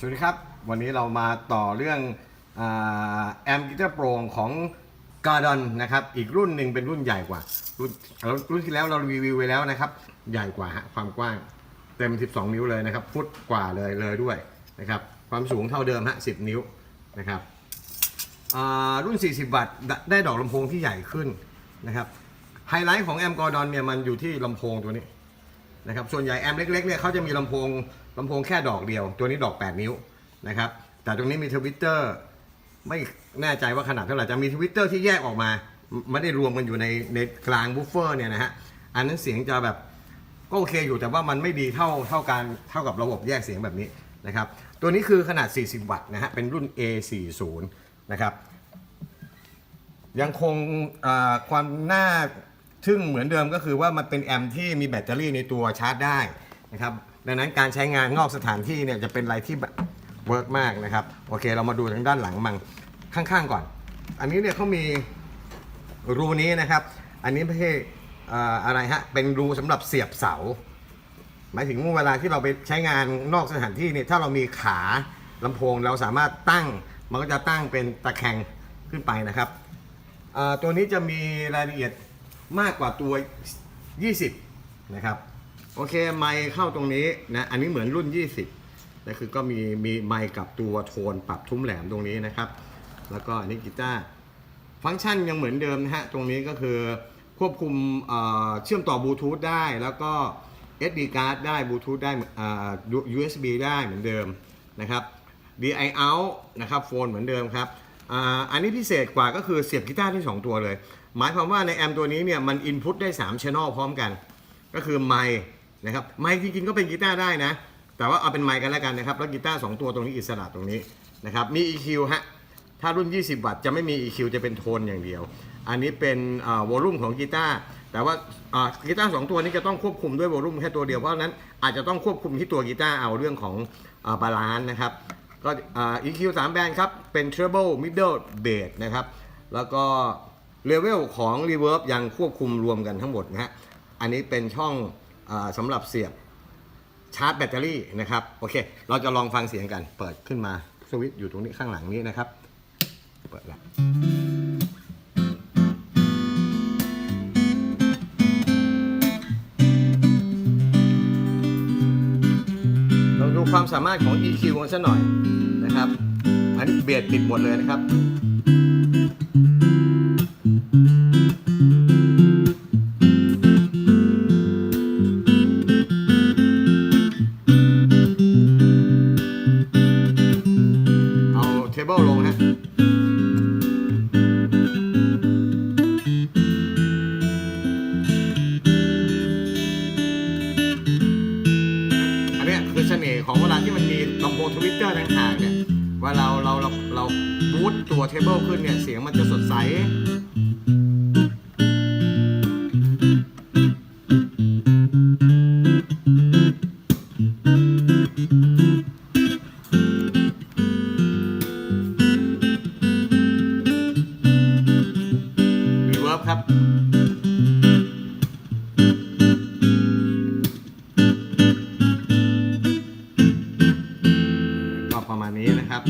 สวัสดีครับ วันนี้เรามาต่อเรื่องแอมกิตาร์โปร่งของกาดอนนะครับ อีกรุ่นหนึ่งเป็นรุ่นใหญ่กว่า รุ่นรุ่นที่แล้วเรารีวิวไว้แล้วนะครับ ใหญ่กว่าฮะความกว้างเต็ม 12 นิ้วเลยนะครับ ฟุตกว่าเลยเลยด้วยนะครับ ความสูงเท่าเดิมฮะ10 นิ้วนะครับรุ่น 40 วัตต์ได้ดอกลำโพงที่ใหญ่ขึ้นนะครับไฮไลท์ของแอมกอร์ดอนเนี่ยมันอยู่ที่ลำโพงตัวนี้นะครับส่วนใหญ่แอมเล็กๆเนี่ยเขาจะมีลำโพง ลำโพงแค่ดอกเดียว ตัวนี้ดอก 8 นิ้วนะครับ แต่ตรงนี้มีทวิตเตอร์ไม่แน่ใจว่าขนาดเท่าไหร่จะมีทวิตเตอร์ที่แยกออกมาไม่ได้รวมกันอยู่ในในกลางบูฟเฟอร์เนี่ยนะฮะอันนั้นเสียงจะแบบก็โอเคอยู่แต่ว่ามันไม่ดีเท่าเท่าการเท่ากับระบบแยกเสียงแบบนี้นะครับ ตัวนี้คือขนาด 40 วัตต์นะฮะเป็นรุ่น A40 นะครับ ยังคงความน่าทึ่งเหมือนเดิมก็คือว่ามันเป็นแอมป์ที่มีแบตเตอรี่ในตัวชาร์จได้นะครับ ดังนั้นการใช้งานนอกสถานที่เนี่ยจะเป็นอะไรที่แบบเวิร์กมากนะครับ โอเค เรามาดูทางด้านหลังมังข้างๆก่อน อันนี้เนี่ยเขามีรูนี้นะครับ อันนี้ไม่ใช่ออะไรฮะ เป็นรูสำหรับเสียบเสา หมายถึงว่าเวลาที่เราไปใช้งานนอกสถานที่เนี่ยถ้าเรามีขาลำโพงเราสามารถตั้ง มันก็จะตั้งเป็นตะแคงขึ้นไปนะครับตัวนี้จะมีรายละเอียดมากกว่าตัว 20 นะครับ โอเคไมค์เข้าตรงนี้นะอันนี้เหมือนรุ่น 20นะคือก็มีมีไมค์กับตัวโทนปรับทุ้มแหลมตรงนี้นะครับ แล้วก็อันนี้กีตาร์ฟังก์ชันยังเหมือนเดิมนะฮะตรงนี้ก็คือควบคุมเเชื่อมต่อบลูทูธได้แล้วก็ SD card ได้บลูทูธได้อ่า USB ได้เหมือนเดิมนะครับ DI out นะครับโฟนเหมือนเดิมครับอันนี้พิเศษกว่าก็คือเสียบกีตาร์ที่ 2 ตัวเลย หมายความว่าในแอมตัวนี้เนี่ยมันอินพุตได้3 channel พร้อมกัน ก็คือไมค์ นะครับไมค์จริงๆก็เป็นกีตาร์ได้นะ แต่ว่าเอาเป็นไมค์กันแล้วกันนะครับ แล้วกีตาร์2ตัวตรงนี้อิสระตรงนี้นะครับมี EQ ฮะถ้ารุ่น 20 วัตต์จะไม่มี EQ จะเป็นโทนอย่างเดียว อันนี้เป็นวอลลุ่มของกีตาร์แต่ว่าอ่ากีตาร์สองตัวนี้จะต้องควบคุมด้วยวอลลุ่มแค่ตัวเดียวเพราะนั้นอาจจะต้องควบคุมที่ตัวกีตาร์เอาเรื่องของบาลานซ์นะครับก็อ่า EQ 3 แบนด์ครับ เป็น treble middle bass นะครับ แล้วก็เลเวลของ reverb ยังควบคุมรวมกันทั้งหมดนะฮะ อันนี้เป็นช่อง สำหรับเสียบชาร์จแบตเตอรี่นะครับโอเค เราจะลองฟังเสียงกัน เปิดขึ้นมาสวิตช์อยู่ตรงนี้ข้างหลังนี้นะครับ เปิดแล้วลองดูความสามารถของ EQ กันสักหน่อยนะครับ อันนี้เบียดติดหมดเลยนะครับ เบิลลงฮะอันนี้คือเสน่ห์ของเวลาที่มันมีลำโพงทวิตเตอร์ต่างๆเนี่ยว่าเราเราเราเราบูตตัวเทเบิลขึ้นเนี่ย เสียงมันจะสดใส นี้นะครับ